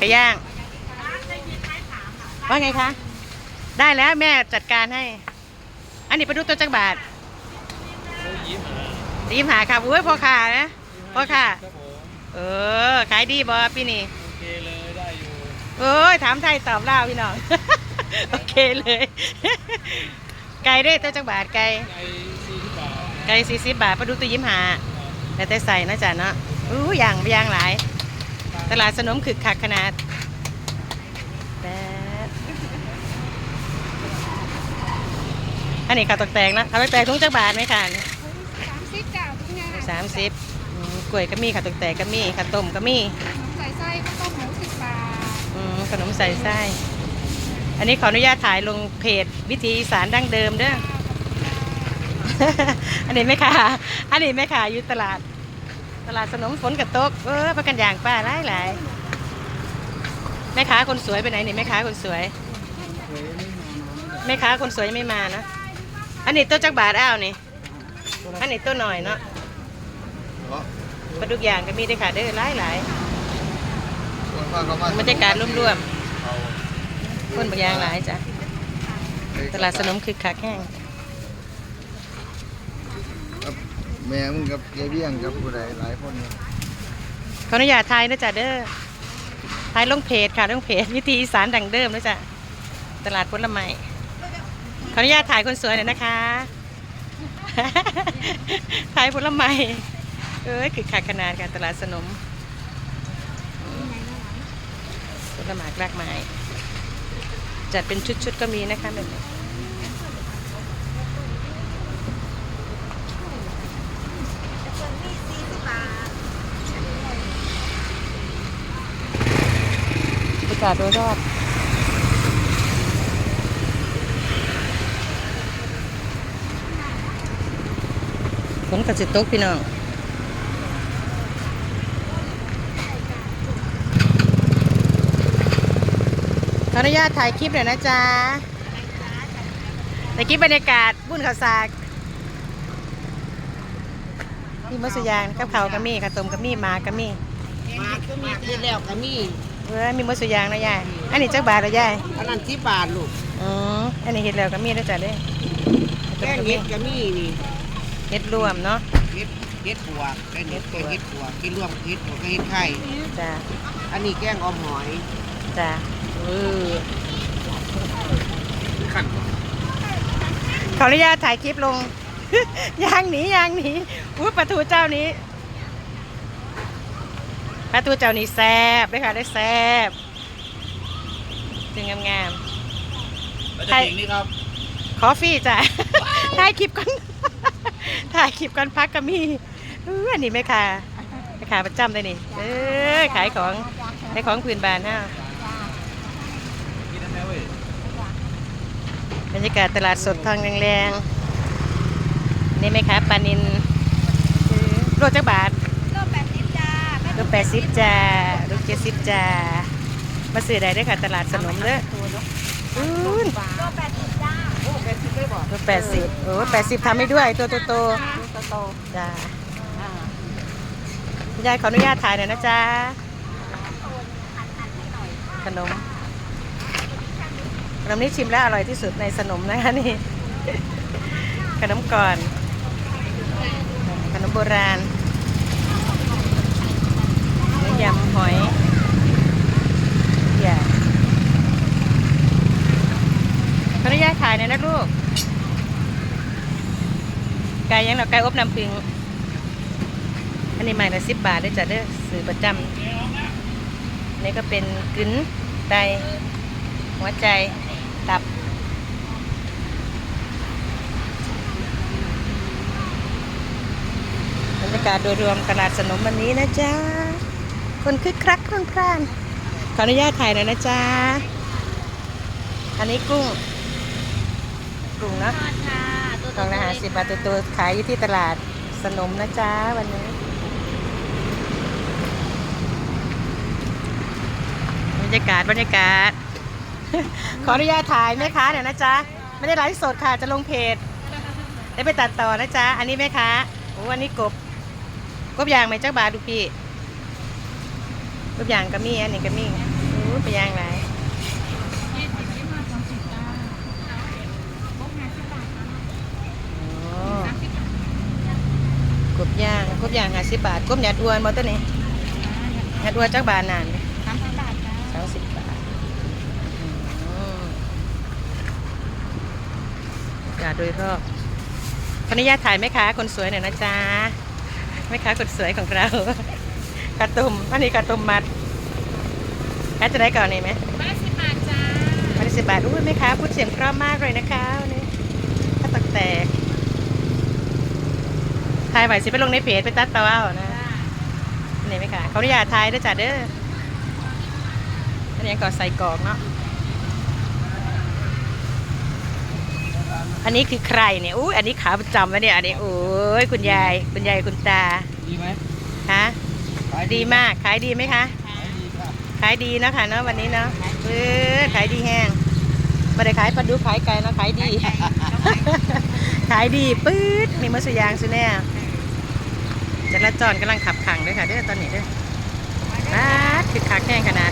ไก่ย่าง ว่าไงคะ ได้แล้วแม่จัดการให้ อันนี้ไปดูตัวจักรบาทยิ้มยิ้มหาค่ะอุ้ยพ่อขานะพ่อขาครับผมเออ ขายดีบอพี่นี่ โอเคเลยได้อยู่เอ้ยถามไทยตอบลาวพี่น้อง โอเคเลย ไก่ได้ตัวจักรบาทไก่ในสี่ที่บาทไก่สี่สิบบาทไปดูตัวยิ้มหาแต่แต่ใส่นะจ๊ะเนาะอู้อย่างไปอย่างหลาย ตลาดสนมคึกคักขนาดแป๊บอันนี้ข้าวตกแตกนะข้าวตกแตกทุงจักบาทไหมคะสามสิบจ้าทุกงานสามสิบอืมกล้วยก็มีข้าวตกแตกก็มีข้าวต้มก็มีใส่ไส้ข้าวต้มหมูสิบบาทอืมขนมใส่ไส้ อันนี้ขออนุญาตถ่ายลงเพจวิธีอีสานดั้งเดิมเด้ออันนี้ไม่ค่ะ อันนี้ไม่ค่ะอยู่ตลาด ตลาดสนมฝนกับตก เออประกันอย่างป้าหลายหลายแม่ค้าคนสวยไปไหนนี่แม่ค้าคนสวย แม่ค้าคนสวยยังไม่มานะ อันนี้ตัวจักบาทอ้าวนี่ อันนี้ตัวหน่อยเนาะปลาดุกอย่างก็มีด้วยค่ะเด้อหลายหลายบรรยากาศร่วมๆคนบางอย่างหลายจ้ะตลาดสนมคือคักแห้ง แม่มึงกับยายเบี้ยงกับผู้ใดหลายคนเนี่ยขออนุญาตถ่ายนะจ๊ะเด้อถ่ายลงเพจค่ะลงเพจวิธีอีสานดังเดิมนะจ๊ะตลาดผลไม้ขออนุญาตถ่ายคนสวยหน่อยนะคะ ถ่ายผลไม้เอ้ยคือขาดขนาดการตลาดสนมผลไม้รากไม้จัดเป็นชุดๆก็มีนะคะแบบนี้บรรยากาศโดยรอบฝนกับสิตกพี่น้องขออนุญาตถ่ายคลิปหน่อยนะจ๊ะถ่ายคลิปบรรยากาศบุญข้าวสากมีมัสยางกับเขาวกะมี่ข้าวต้มกะมี่หมากะมี่ มาก็มีที่แล้วก็มี เว้ยมีมัสยางนะยายอันนี้จักบาทเหรอยายอันนั้นที่บาทลูกอืออันนี้เห็ดแล้วกะมี่นะจ๊ะเด้แกงเห็ดก็มีนี่เห็ดรวมเนาะเห็ดเห็ดบัวแกงเห็ดแกงเห็ดบัวกินร่วมเห็ดบัวก็เห็ดไข่จ้ะอันนี้แกงออมหอยจ้ะเออขันขออนุญาตถ่ายคลิปลงยางหนียางหนีอุ้ยปลาทูเจ้านี้ ปลาทูเจ้านี้แซ่บด้วยค่ะได้แซ่บจึงงามแล้วจะทิ้งนี่ครับ ๆขอฟรี่จ้ะ ถ่ายคลิปก่อน ถ่ายคลิปก่อนพักก็มีอื้ออันนี้แม่ค่ะแม่ค่ะประจำเลยนี่ เออขายของขายของพื้นบ้านฮะกินได้ไหมเว้ยบรรยากาศตลาดสดทองแรงๆนี่ไหมคะปลานินโลจักบาทโลแปดสิบ จ้าโลแปดสิบจ้าโลเจ็ดสิบจ้ามาซื้อได้เด้วยค่ะ ตลาดสนมเด้ออู้นโลแปดสิบจ้าโอ้แกงที่ได้บอกโลแปดสิบโอ้แปดสิบทำให้ด้วย ตัวโตโตโตๆจ้าอ่าคุณยายขออนุญาตถ่ายหน่อยนะจ๊ะขนมขนมนี้ชิมแล้วอร่อยที่สุดในสนมนะคะนี่ขนมก่อน ขนมโบราณนี่ ยำหอย อย่าขออนุญาตถ่ายหน่อยนะลูก ไก่ยังเราไก่อบน้ำผึ้งอันนี้ใหม่ละสิบบาทได้จ้ะเด้อซื้อประจำนี่ก็เป็นกึ๋นไตหัวใจ ตับ บรรยากาศโดยรวมตลาดสนมวันนี้นะจ๊ะ คนคึกคักครุ่นพร่านขออนุญาตถ่ายหน่อยนะจ๊ะ อันนี้กุ้ง กุ้งเนอะค่ะตัวกล่องละหาสิบบาทตัวตัวขายอยู่ที่ตลาดสนมนะจ๊ะวันนี้บรรยากาศบรรยากาศ ขออนุญาตถ่ายแม่ค้าหน่อยนะจ๊ะ ไม่ได้ไลฟ์สดค่ะจะลงเพจได้ไปตัดต่อนะจ๊ะ อันนี้แม่ค้าโอ้อันนี้กบ กบยางไหมเจ้าบาทดูพี่ กบยางก็มีอันนี้ก็มีโอ้อู้ไปย่างไรกบบาทนะโอ้สามสิบบาทกบย่างกบย่างห้าสิบบาทกบหยัดอวนบ่ตัวนี้หยัดอวนจักบาทนานสามสิบบาทจ้าสามสิบบาทอยากาโดยรอบขออนุญาตถ่ายแม่ค้าคนสวยหน่อยนะจ๊ะแม่ค้าคนสวยของเรา กระตุมอันนี้กระตุมมัดแค่จะได้ก่อนนี่ไหมบ้านสิบบาทจ้ามาสิบบาทอุ้ยแม่ค้าพูดเสียงเพราะมากเลยนะคะวันนี้ถ้าตักแตกถ่ายไหวสิไปลงในเพจไปตัดต่อเอานะจ้านี่ไหมคะขออนุญาตถ่ายด้วยจ้ะเด้ออันนี้ก็ใส่กรอกเนาะอันนี้คือใครเนี่ยอุ้ยอันนี้ขาประจำวะเนี่ยอันนี้โอ้ยคุณยายคุณยายคุณตาดีไหมฮะขาย ดีมากขายดีไหมคะ ขายดีครับขายดีเนาะค่ะเนาะวันนี้เนาะเออขายดีแห้งไม่ได้ขายปลาดุกขายไก่เนาะขายดี ขายดีปื๊ดมีมะสุยางสุแน่จักรจรกำลังขับขังด้วยค่ะเด้อตอนนี้เด้อบ้าดคือคักแห้งขนาด